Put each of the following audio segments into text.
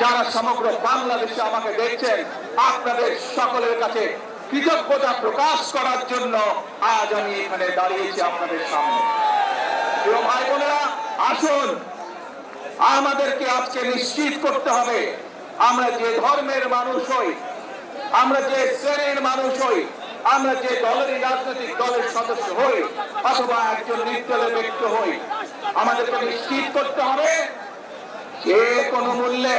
যারা সমগ্র বাংলাদেশে আমাকে দেখছেন, আপনাদের সকলের কাছে কৃতজ্ঞতা প্রকাশ করার জন্য আজ আমি এখানে দাঁড়িয়েছি আপনাদের সামনে। প্রিয় ভাই বোনেরা, আসুন, আমাদেরকে আজকে নিশ্চিত করতে হবে, আমরা যে ধর্মের মানুষ হই, আমরা যে শ্রেণির মানুষ হই, আমরা যে দলের রাজনৈতিক দলের সদস্য হই, অথবা একজন নির্দলের ব্যক্তি হই, আমাদেরকে নিশ্চিত করতে হবে যে কোনো মূল্যে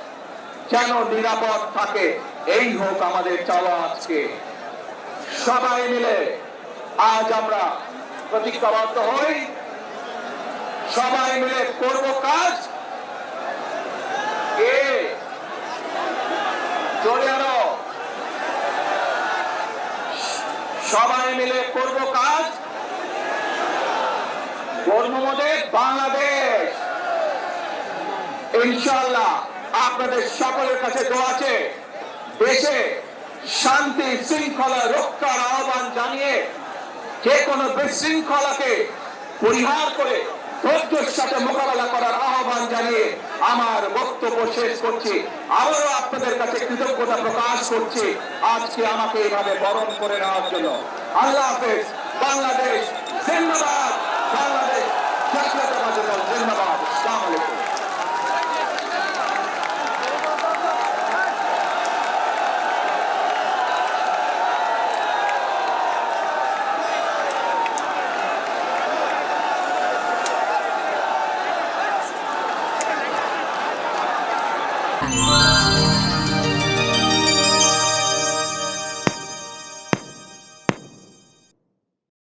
যেন নিরাপদ থাকে। এই হোক আমাদের চাওয়া আজকে। সবাই মিলে আজ আমরা প্রতিজ্ঞাবদ্ধ হই। সবাই মিলে করব কাজ। আরও। সবাই মিলে করব কাজ। কর্মমোদে বাংলাদেশ। ইনশাল্লাহ আপনাদের সকলের কাছে দোয়া আছে। দেশে শান্তি, শৃঙ্খলা রক্ষার আহ্বান জানিয়ে যে কোনো বিশৃঙ্খলাকে পরিহার করে ধৈর্যের সাথে মোকাবেলা করার আহ্বান জানিয়ে আমার বক্তব্য শেষ করছি। আবারও আপনাদের কাছে কৃতজ্ঞতা প্রকাশ করছি আজকে আমাকে এইভাবে বরণ করে নেওয়ার জন্য। আল্লাহ হাফেজ। বাংলাদেশ জিন্দাবাদ। বাংলাদেশ দল জিন্দাবাদ। আলাইকুম। ค่ะ